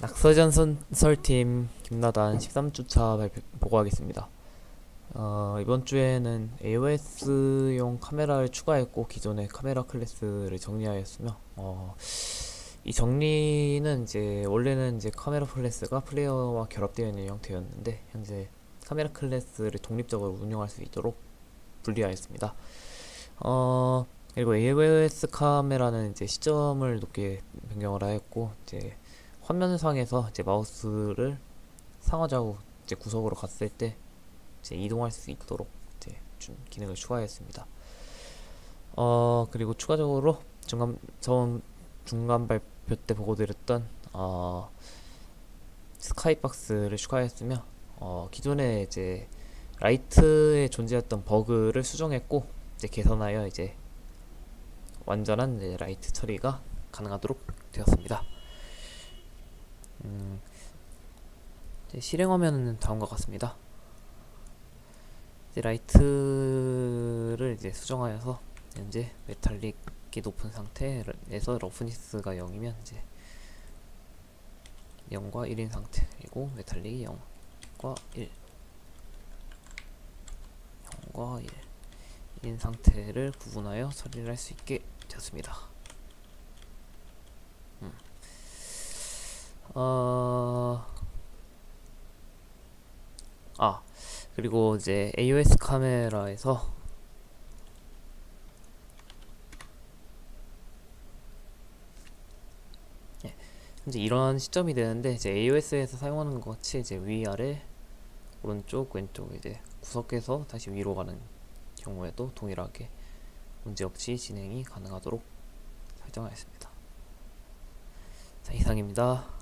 낙서전 선설팀 김나단 13주차 발표 보고하겠습니다. 어, 이번 주에는 AOS용 카메라를 추가했고 기존의 카메라 클래스를 정리하였으며 어, 이 정리는 이제 원래는 이제 카메라 클래스가 플레이어와 결합되어 있는 형태였는데 현재 카메라 클래스를 독립적으로 운영할 수 있도록 분리하였습니다. 어, 그리고 AOS 카메라는 이제 시점을 높게 변경을 하였고 이제 화면상에서 이제 마우스를 상하좌우 이제 구석으로 갔을 때 이제 이동할 수 있도록 이제 준 기능을 추가했습니다. 어 그리고 추가적으로 중간 전 중간 발표 때 보고드렸던 어 스카이박스를 추가했으며 어 기존에 이제 라이트에 존재했던 버그를 수정했고 이제 개선하여 이제 완전한 이제 라이트 처리가 가능하도록 되었습니다. 음, 이제 실행 화면은 다음과 같습니다. 이제 라이트를 이제 수정하여서 현재 메탈릭이 높은 상태에서 러프니스가 0이면 이제 0과 1인 상태 그리고 메탈릭이 0과 1 0과 1 1인 상태를 구분하여 처리를 할 수 있게 되었습니다. 어... 아 그리고 이제 AOS 카메라에서 예, 현재 이런 시점이 되는데 이제 AOS에서 사용하는 것 같이 이제 위아래 오른쪽 왼쪽 이제 구석에서 다시 위로 가는 경우에도 동일하게 문제없이 진행이 가능하도록 설정하였습니다. 자 이상입니다.